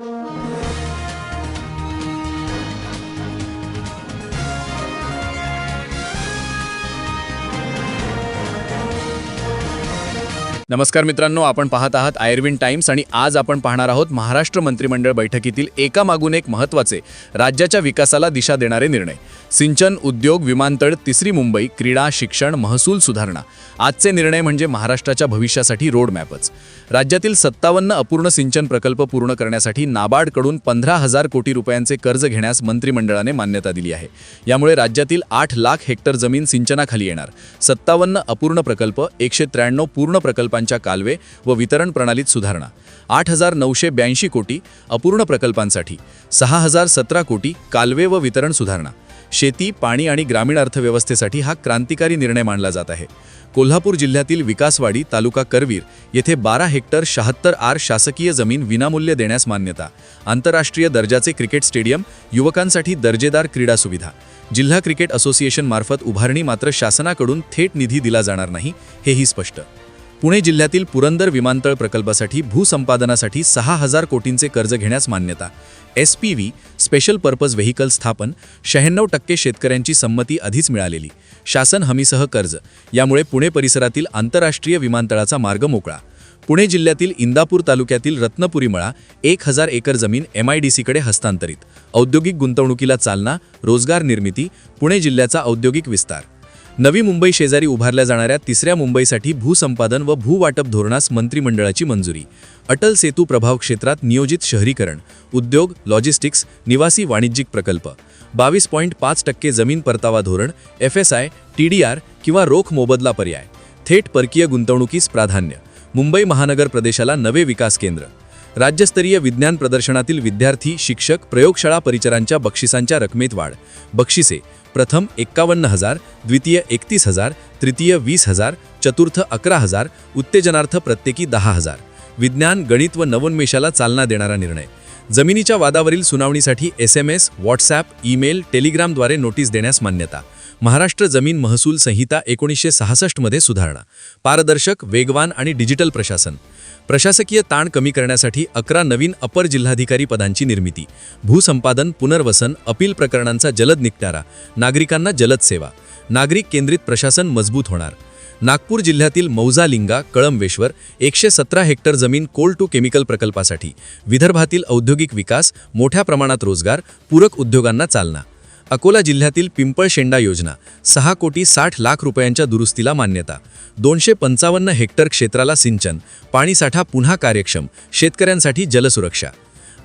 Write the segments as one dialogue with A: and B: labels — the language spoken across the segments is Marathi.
A: Música नमस्कार मित्रांनो आपण पाहत आहात आयर्विन टाइम्स आणि आज आपण पाहणार आहोत महाराष्ट्र मंत्रिमंडळ बैठकीतील एकामागून एक महत्त्वाचे राज्याच्या विकासाला दिशा देणारे निर्णय. सिंचन उद्योग विमानतळ तिसरी मुंबई क्रीडा शिक्षण महसूल सुधारणा. आजचे निर्णय म्हणजे महाराष्ट्राच्या भविष्यासाठी रोडमॅपच राज्यातील सत्तावन्न अपूर्ण सिंचन प्रकल्प पूर्ण करण्यासाठी नाबार्डकडून पंधरा हजार कोटी रुपयांचे कर्ज घेण्यास मंत्रिमंडळाने मान्यता दिली आहे. यामुळे राज्यातील आठ लाख हेक्टर जमीन सिंचनाखाली येणार. सत्तावन्न अपूर्ण प्रकल्प एकशे त्र्याण्णव पूर्ण प्रकल्पांच्या कालवे व वितरण प्रणालीत सुधारणा. आठ हजार नऊशे ब्याऐंशी कोटी अपूर्ण प्रकल्पांसाठी. सहा हजार सतरा कोटी कालवे व वितरण सुधारणा. शेती पाणी आणि ग्रामीण अर्थव्यवस्थेसाठी हा क्रांतिकारी निर्णय मानला जात आहे. कोल्हापूर जिल्ह्यातील विकासवाडी तालुका करवीर येथे बारा हेक्टर शहात्तर आर शासकीय जमीन विनामूल्य देण्यास मान्यता. आंतरराष्ट्रीय दर्जाचे क्रिकेट स्टेडियम युवकांसाठी दर्जेदार क्रीडा सुविधा. जिल्हा क्रिकेट असोसिएशनमार्फत उभारणी मात्र शासनाकडून थेट निधी दिला जाणार नाही हेही स्पष्ट. पुणे जिल्ह्यातील पुरंदर विमानतळ प्रकल्पासाठी भूसंपादनासाठी सहा हजार कोटींचे कर्ज घेण्यास मान्यता. S P V special purpose vehicle स्थापन शहाण्णव टक्के शेतकऱ्यांची संमती आधीच मिळालेली. शासन हमीसह कर्ज. यामुळे पुणे परिसरातील आंतरराष्ट्रीय विमानतळाचा मार्ग मोकळा. पुणे जिल्ह्यातील इंदापूर तालुक्यातील रत्नपुरी मळा एक हजार एकर जमीन एम आय डी सीकडे हस्तांतरित. औद्योगिक गुंतवणुकीला चालना रोजगार निर्मिती पुणे जिल्ह्याचा औद्योगिक विस्तार. नवी मुंबई शेजारी उभारल्या जाणाऱ्या तिसऱ्या मुंबईसाठी भूसंपादन व भूवाटप धोरणास मंत्रिमंडळाची मंजुरी. अटल सेतू प्रभाव क्षेत्रात नियोजित शहरीकरण उद्योग लॉजिस्टिक्स निवासी वाणिज्यिक प्रकल्प. बावीस पॉईंट पाच टक्के जमीन परतावा धोरण F S I T D R किंवा रोख मोबदला पर्याय. थेट परकीय गुंतवणुकीस प्राधान्य. मुंबई महानगर प्रदेशाला नवे विकास केंद्र. राज्यस्तरीय विज्ञान प्रदर्शनातील विद्यार्थी शिक्षक प्रयोगशाळा परिचरांच्या बक्षिसांच्या रकमेत वाढ. बक्षिसे प्रथम एक्कावन्न हजार द्वितीय एकतीस हजार तृतीय वीस हजार चतुर्थ अकरा हजार उत्तेजनार्थ प्रत्येकी दहा हजार. विज्ञान गणित व नवोन्मेषाला चालना देणारा निर्णय. जमिनीच्या वादावरील सुनावणीसाठी S M S WhatsApp email टेलिग्रामद्वारे notice देण्यास मान्यता. महाराष्ट्र जमीन महसूल संहिता एकोणीसशे सहासष्टमध्ये सुधारणा. पारदर्शक वेगवान आणि डिजिटल प्रशासन. प्रशासकीय ताण कमी करण्यासाठी अकरा नवीन अपर जिल्हाधिकारी पदांची निर्मिती. भूसंपादन पुनर्वसन अपील प्रकरणांचा जलद निपटारा नागरिकांना जलद सेवा. नागरिक केंद्रित प्रशासन मजबूत होणार. नागपूर जिल्ह्यातील मौजालिंगा कळंबेश्वर एकशे सतरा हेक्टर जमीन कोल टू केमिकल प्रकल्पासाठी. विदर्भातील औद्योगिक विकास मोठ्या प्रमाणात रोजगार पूरक उद्योगांना चालना. अकोला जिल्ह्यातील पिंपळशेंडा योजना सहा कोटी साठ लाख रुपयांच्या दुरुस्तीला मान्यता दोनशे पंचावन्न हेक्टर क्षेत्राला सिंचन पाणीसाठा पुन्हा कार्यक्षम शेतकऱ्यांसाठी जलसुरक्षा.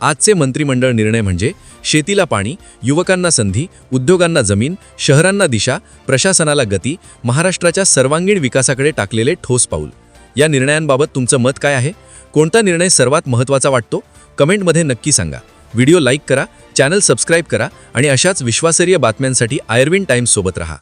A: आजचे मंत्रिमंडळ निर्णय म्हणजे शेतीला पाणी युवकांना संधी उद्योगांना जमीन शहरांना दिशा प्रशासनाला गती महाराष्ट्राच्या सर्वांगीण विकासाकडे टाकलेले ठोस पाऊल. या निर्णयांबाबत तुमचं मत काय आहे? कोणता निर्णय सर्वात महत्त्वाचा वाटतो? कमेंटमध्ये नक्की सांगा. व्हिडिओ लाईक करा चॅनल सबस्क्राईब करा आणि अशाच विश्वासार्ह बातम्यांसाठी आयर्विन टाइम्स सोबत रहा.